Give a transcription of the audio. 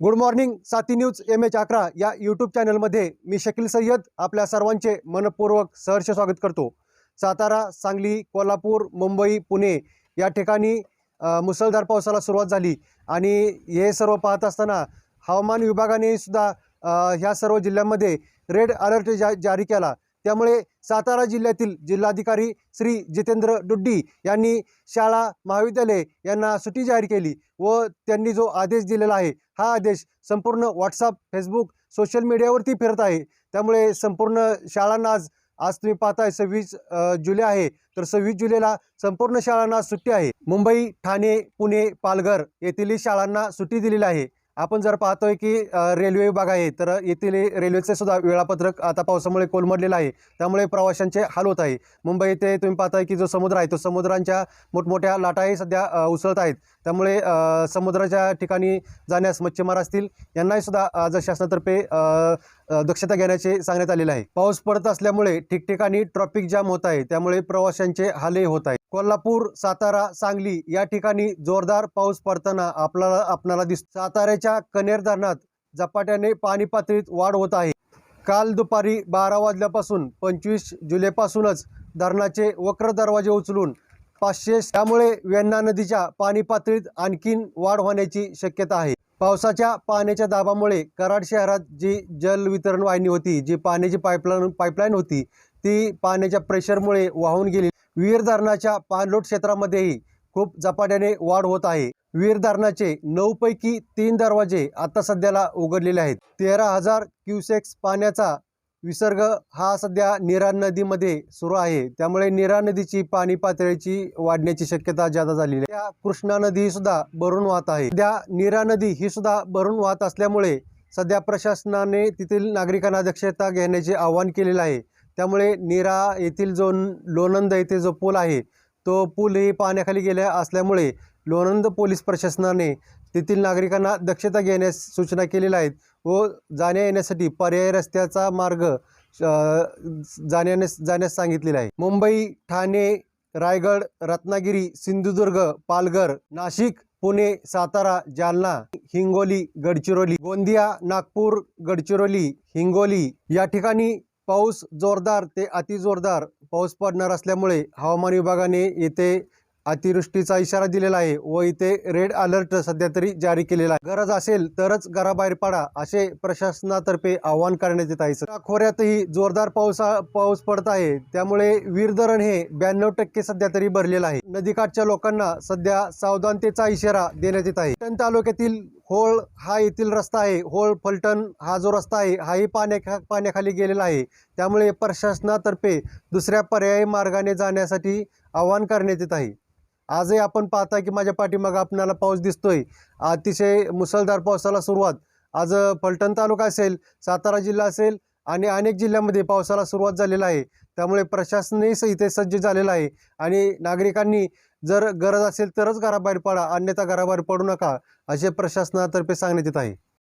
Good morning Sathi news M H अकरा या YouTube चॅनलमध्ये मी शकील सय्यद आपल्या सर्वांचे मनपूर्वक सहर्ष स्वागत करतो. सातारा सांगली कोल्हापूर मुंबई पुणे या ठिकाणी मुसळधार पावसाला सुरुवात झाली. आणि हे सर्व पाहत असताना हवामान विभागाने सुद्धा ह्या सर्व जिल्ह्यांमध्ये रेड अलर्ट जा जारी केला. त्यामुळे सातारा जिल्ह्यातील जिल्हाधिकारी श्री जितेंद्र डुड्डी यांनी शाळा महाविद्यालय यांना सुट्टी जाहीर केली व त्यांनी जो आदेश दिलेला आहे हा आदेश संपूर्ण व्हॉट्सअप फेसबुक सोशल मीडियावरती फिरत आहे. त्यामुळे संपूर्ण शाळांना आज आज तुम्ही पाहताय सव्वीस जुलै आहे तर सव्वीस जुलैला संपूर्ण शाळांना आज सुट्टी आहे. मुंबई ठाणे पुणे पालघर येथील शाळांना सुट्टी दिलेली आहे. आपण जर पाहतोय की रेल्वे विभाग आहे तर येथील रेल्वेचे सुद्धा वेळापत्रक आता पावसामुळे कोलमडलेलं आहे. त्यामुळे प्रवाशांचे हाल होत आहे. मुंबई येथे तुम्ही पाहताय की जो समुद्र आहे तो समुद्रांच्या मोठमोठ्या लाटाही सध्या उसळत आहेत. त्यामुळे समुद्राच्या ठिकाणी जाण्यास मच्छीमार असतील यांनाही सुद्धा आज शासनातर्फे दक्षता घेण्याचे सांगण्यात आलेले आहे. पाऊस पडत असल्यामुळे ठिकठिकाणी ट्रॉफिक जाम होत आहे. त्यामुळे प्रवाशांचे हालही होत आहे. कोल्हापूर सातारा सांगली या ठिकाणी जोरदार पाऊस पडताना आपल्याला आपणाला दिसतो. साताऱ्याच्या कनेर धरणात झपाट्याने पाणी पातळीत वाढ होत आहे. काल दुपारी बारा वाजल्यापासून पंचवीस जुलैपासूनच धरणाचे वक्र दरवाजे उचलून पाचशे त्यामुळे वेण्णा नदीच्या पाणी पातळीत आणखीन वाढ होण्याची शक्यता आहे. पावसाच्या पाण्याच्या दाबामुळे कराड शहरात जी जल वितरण वाहिनी होती जी पाण्याची पाईपलाईन पाईपलाईन होती ती पाण्याच्या प्रेशरमुळे वाहून गेली. वीर धरणाच्या पाणलोट क्षेत्रामध्येही खूप झपाट्याने वाढ होत आहे. वीर धरणाचे नऊ पैकी तीन दरवाजे आता सध्याला उघडलेले आहेत. तेरा हजार क्युसेक्स पाण्याचा विसर्ग हा सध्या निरा नदीमध्ये सुरू आहे. त्यामुळे निरा नदीची पाणी पातळीची वाढण्याची शक्यता जादा झालेली आहे. त्या कृष्णा नदी ही सुद्धा भरून वाहत आहे. त्या निरा नदी ही सुद्धा भरून वाहत असल्यामुळे सध्या प्रशासनाने तेथील नागरिकांना दक्षता घेण्याचे आवाहन केलेलं आहे. त्यामुळे नीरा येथील जो लोणंद येथे जो पूल आहे तो पूलही पाण्याखाली गेल्या असल्यामुळे लोणंद पोलीस प्रशासनाने तेथील नागरिकांना दक्षता घेण्यास सूचना केलेल्या आहेत व जाण्या येण्यासाठी पर्यायी रस्त्याचा मार्ग जाण्याने जाण्यास सांगितलेला आहे. मुंबई ठाणे रायगड रत्नागिरी सिंधुदुर्ग पालघर नाशिक पुणे सातारा जालना हिंगोली गडचिरोली गोंदिया नागपूर गडचिरोली हिंगोली या ठिकाणी पाऊस जोरदार ते अतिजोरदार पाऊस पडणार असल्यामुळे हवामान विभागाने येथे अतिवृष्टीचा इशारा दिलेला आहे व इथे रेड अलर्ट सध्या तरी जारी केलेला आहे. गरज असेल तरच घराबाहेर पडा असे प्रशासनातर्फे आवाहन करण्यात येत आहे खोऱ्यातही जोरदार पावसा पाऊस पडत आहे. त्यामुळे वीर धरण हे ब्याण्णव टक्के सध्या तरी भरलेलं आहे. नदीकाठच्या लोकांना सध्या सावधानतेचा इशारा देण्यात येत आहे. फलटण तालुक्यातील होळ हा येथील रस्ता आहे. होळ फलटण हा जो रस्ता आहे हाही पाण्या पाण्याखाली गेलेला आहे. त्यामुळे प्रशासनातर्फे दुसऱ्या पर्यायी मार्गाने जाण्यासाठी आवाहन करण्यात येत आहे. आजही आपण पाहता की माझ्या पाठीमागं आपल्याला पाऊस दिसतोय. अतिशय मुसळधार पावसाला सुरुवात. आज फलटण तालुका असेल सातारा जिल्हा असेल आणि अनेक जिल्ह्यामध्ये पावसाला सुरुवात झालेला आहे. त्यामुळे प्रशासनही इथे सज्ज झालेलं आहे आणि नागरिकांनी जर गरज असेल तरच घराबाहेर पडा अन्यथा घराबाहेर पडू नका असे प्रशासनातर्फे सांगण्यात येत आहे.